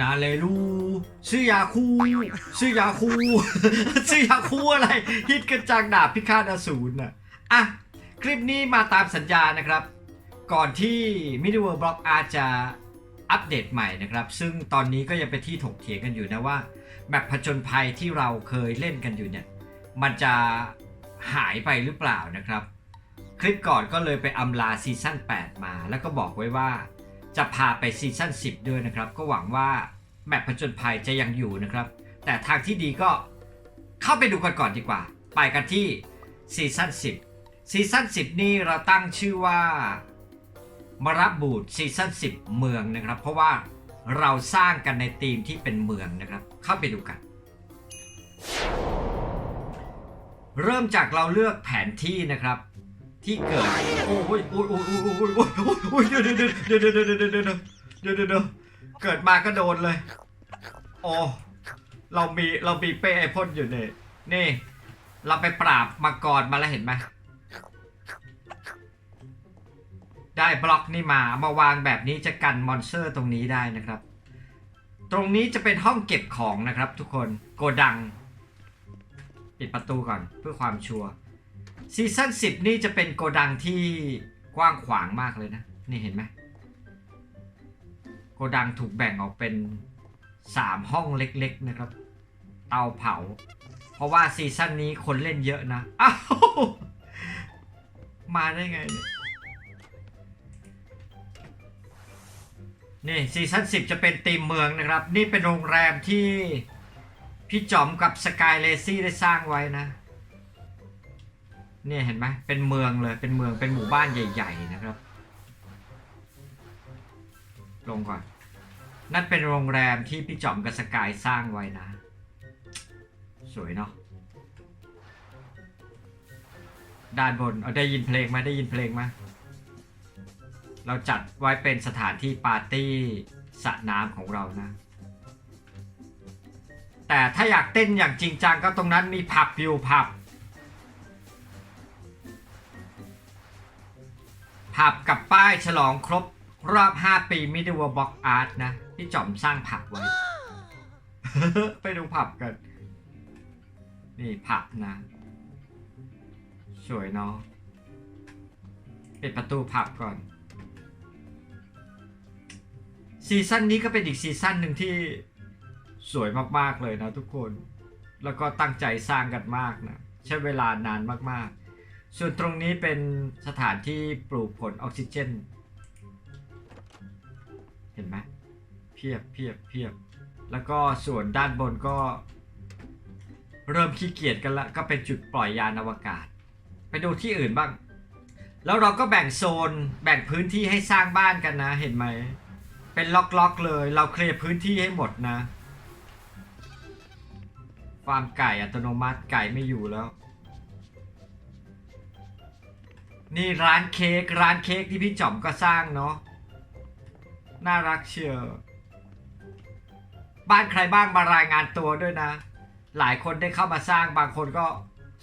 นาเลลูชื่อยาคูชื่อยาคูชื่อยาคูอะไรฮิตกันจากดาบพิฆาตอสูรน่ะอะ คลิปนี้มาตามสัญญานะครับ ก่อนที่ m i d d l e World Block Art จะอัปเดตใหม่นะครับ ซึ่งตอนนี้ก็ยังเป็นที่ถกเถียงกันอยู่นะว่าแมปผจญภัยที่เราเคยเล่นกันอยู่เนี่ย มันจะหายไปหรือเปล่านะครับ คลิปก่อนก็เลยไปอำลาซีซั่น8 มา แล้วก็บอกไว้ว่า จะพาไปซีซั่น10 ด้วยนะครับ ก็หวังว่าแมปผจญภัยจะยังอยู่นะครับ แต่ทางที่ดีก็เข้าไปดูกันก่อนดีกว่า ไปกันที่ซีซั่น10ซีซั่น10 นี่เราตั้งชื่อว่ามารับบูดซีซั่น10 เมืองนะครับ เพราะว่าเราสร้างกันในธีมที่เป็นเมืองนะครับ เข้าไปดูกัน เริ่มจากเราเลือกแผนที่นะครับ ที่เกิดโอ้ยโอ้ยโอ้ยโอ้ยโอ้ยโอ้ยโอ้ยโอ้ยเดี๋ยวเดี๋ยวเดี๋ยวเดี๋ยวเดี๋ยวเดี๋ยวเดี๋ยวเดี๋ยวเดี๋ยวเดี๋ยวเกิดมาก็โดนเลยโอ้เรามีเรามีเป้ไอพ่นอยู่เนี่ยนี่ เราไปปราบมังกรมาแล้วเห็นไหมได้บล็อกนี่มามาวางแบบนี้จะกันมอนสเตอร์ตรงนี้ได้นะครับ ตรงนี้จะเป็นห้องเก็บของนะครับ ทุกคนโกดัง ปิดประตูก่อนเพื่อความชัวร์ ซีซั่น10 นี่จะเป็นโกดังที่กว้างขวางมากเลยนะ นี่เห็นไหมโกดังถูกแบ่งออกเป็น 3 ห้องเล็กๆนะครับ เตาเผา เพราะว่าซีซั่นนี้คนเล่นเยอะนะอ้าวมาได้ไงนี่ยนี่ซีซั่น10 จะเป็นตีมเมืองนะครับ นี่เป็นโรงแรมที่พี่จอมกับสกายเลซี่ได้สร้างไว้นะ เนี่ยเห็นไหมเป็นเมืองเลย เป็นเมือง เป็นหมู่บ้านใหญ่ ๆ นะครับ ลงก่อน นั่นเป็นโรงแรมที่พี่จอมกับสกายสร้างไว้นะ สวยเนาะ ด้านบน เอาได้ยินเพลงไหมได้ยินเพลงไหมเราจัดไว้เป็นสถานที่ปาร์ตี้สระน้ำของเรานะ แต่ถ้าอยากเต้นอย่างจริงจังก็ตรงนั้นมีผับอยู่ผับ ผับกับป้ายฉลองครบรอบ 5 ปี m i d d l e World Block Art นะพี่จอมสร้างผับไว้ ไปดูผับกัน นี่ผับนะ สวยเนาะปิดประตูผับก่อน ซีซั่นนี้ก็เป็นอีกซีซั่นหนึ่งที่สวยมาก ๆ เลยนะทุกคน แล้วก็ตั้งใจสร้างกันมากนะ ใช้เวลานานมาก ๆ ส่วนตรงนี้เป็นสถานที่ปลูกผลออกซิเจน เห็นไหมเพียบเพียบเพียบ แล้วก็ส่วนด้านบนก็ เริ่มขี้เกียจกันละก็เป็นจุดปล่อยยานอวกาศ ไปดูที่อื่นบ้าง แล้วเราก็แบ่งโซนแบ่งพื้นที่ให้สร้างบ้านกันนะเห็นไหม เป็นล็อกๆเลย เราเคลียร์พื้นที่ให้หมดนะฟาร์มไก่อัตโนมัติไก่ไม่อยู่แล้ว นี่ร้านเค้กร้านเค้กที่พี่จอมก็สร้างเนาะน่ารักเชียวบ้านใครบ้างมารายงานตัวด้วยนะ หลายคนได้เข้ามาสร้างบางคนก็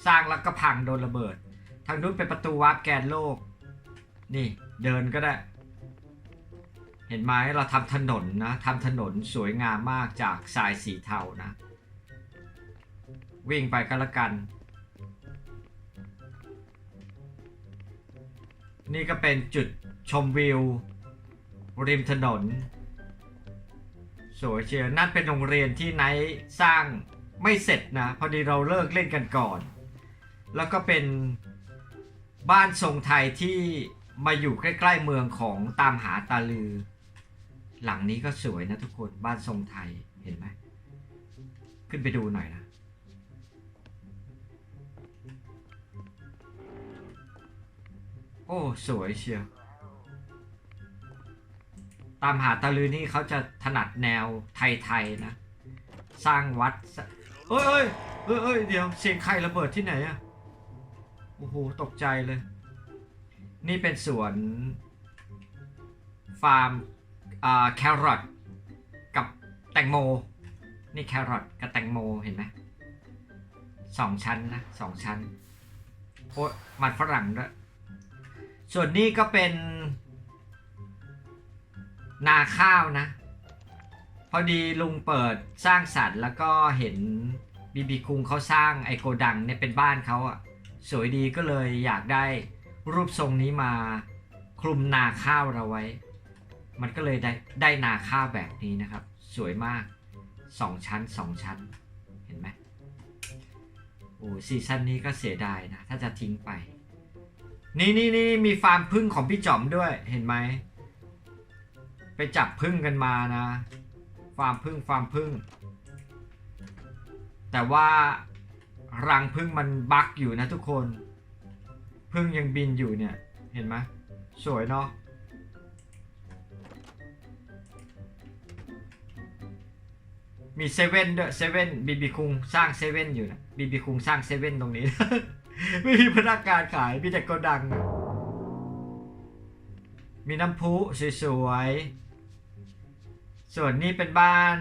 สร้างแล้วก็พังโดนระเบิด ทางนู้นเป็นประตูวาร์ปแกนโลก นี่เดินก็ได้ เห็นไหมเราทำถนนนะทำถนนสวยงามมากจากทรายสีเทานะ วิ่งไปก็แล้วกัน นี่ก็เป็นจุดชมวิว ริมถนน สวยเชียวนั่นเป็นโรงเรียนที่ไนท์สร้างไม่เสร็จนะ พอดีเราเลิกเล่นกันก่อน แล้วก็เป็นบ้านทรงไทยที่มาอยู่ใกล้ๆเมืองของตามหาตาลือ หลังนี้ก็สวยนะทุกคนบ้านทรงไทยเห็นไหมขึ้นไปดูหน่อยนะ โอ้ สวยเชียว ตามหาตาลือนี่เขาจะถนัดแนวไทยๆนะ สร้างวัดเอ้ยเอ้ยเอ้ยเดี๋ยวเสียงใครระเบิดที่ไหนอะโอ้โห ตกใจเลย นี่เป็นสวน ฟาร์มอ่าแครอทกับแตงโม นี่แครอทกับแตงโมเห็นไหมสองชั้นนะสองชั้นโอ้มันฝรั่งด้วย ส่วนนี้ก็เป็น นาข้าวนะ พอดีลุงเปิดสร้างสรรค์แล้วก็เห็นบีบีคุงเขาสร้างไอโกดังเนี่ยเป็นบ้านเขาอะสวยดีก็เลยอยากได้รูปทรงนี้มาคลุมนาข้าวเราไว้ มันก็เลยได้ได้นาข้าวแบบนี้นะครับ สวยมากสองชั้นสองชั้น เห็นไหมโอ้ซีซั่นนี้ก็เสียดายนะ ถ้าจะทิ้งไป นี่นี่นี่มีฟาร์มพึ่งของพี่จอมด้วยเห็นไหม ไปจับพึ่งกันมานะ ฟาร์มพึ่งฟาร์มพึ่ง แต่ว่ารังพึ่งมันบักอยู่นะทุกคน พึ่งยังบินอยู่เนี่ย เห็นไหมสวยเนาะมีเซเว่นด้วยเซเว่นบีบีคุงสร้างเซเว่นอยู่นะบีบีคุงสร้างเซเว่นตรงนี้ ไม่มีพนักงานขายมีแต่โกดัง มีน้ำพุสวยๆ ส่วนนี้เป็นบ้าน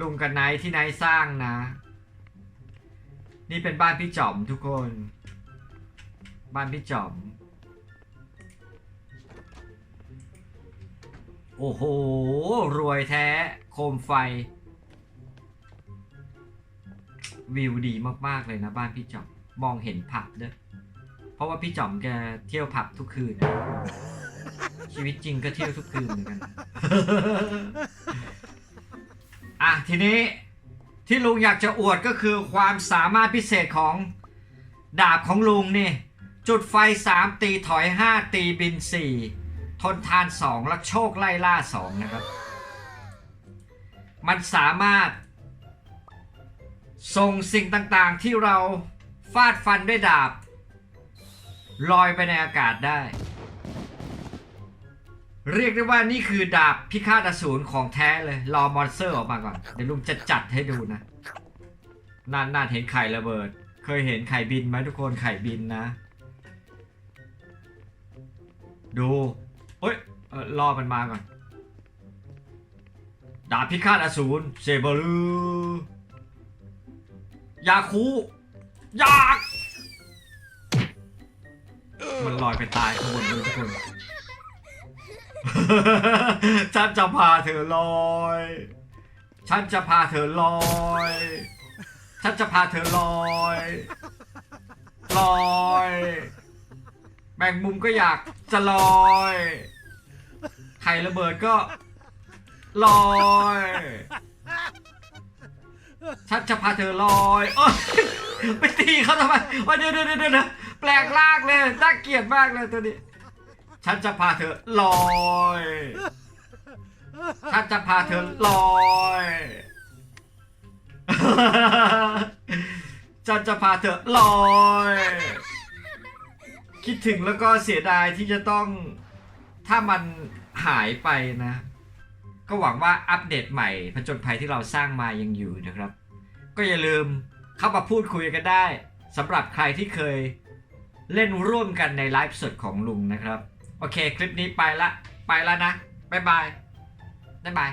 ลุงกับไนที่ไนสร้างนะ นี่เป็นบ้านพี่จอมทุกคน บ้านพี่จอม โอ้โห รวยแท้โคมไฟวิวดีมาก ๆ เลยนะบ้านพี่จอม มองเห็นผับด้วย เพราะว่าพี่จอมแกเที่ยวผับทุกคืน ชีวิตจริงก็เที่ยวทุกคืนเหมือนกัน อะทีนี้ที่ลุงอยากจะอวดก็คือความสามารถพิเศษของดาบของลุงนี่ จุดไฟ 3 ตีถอย 5 ตีบิน 4 ทนทาน 2 และโชคไล่ล่า 2 นะครับ มันสามารถส่งสิ่งต่างๆที่เรา ฟาดฟันด้วยดาบ ลอยไปในอากาศได้ เรียกได้ว่านี่คือดาบพิฆาตอสูรของแท้เลย รอมอนสเตอร์ออกมาก่อน เดี๋ยวลุงจะจัดให้ดูนะนานนานๆเห็นไข่ระเบิด เคยเห็นไข่บินไหมทุกคนไข่บินนะ ดูเฮ้ยเออรอมันมาก่อน ดาบพิฆาตอสูรเซเบลูยาคู ยากมันลอยไปตายข้างบนเลยทุกคนฉันจะพาเธอลอย ฉันจะพาเธอลอย ฉันจะพาเธอลอย ลอยแบ่งมุมก็อยากจะลอยไข่ระเบิดก็ลอย ฉันจะพาเธอลอยเอ้ย ไปตีเขาทำไมว่าเดี๋ยวเดี๋ยวเดี๋ยวเดี๋ยวแปลกลากเลยน่าเกลียดมากเลยตัวนี้ ฉันจะพาเธอลอยฉันจะพาเธอลอยฉันจะพาเธอลอย คิดถึงแล้วก็เสียดายที่จะต้องถ้ามันหายไปนะ ก็หวังว่าอัปเดตใหม่ผจญภัยที่เราสร้างมายังอยู่นะครับ ก็อย่าลืม เข้ามาพูดคุยกันได้สำหรับใครที่เคยเล่นร่วมกันในไลฟ์สดของลุงนะครับ โอเค คลิปนี้ไปละ ไปแล้วนะ บ๊ายบาย บ๊ายบาย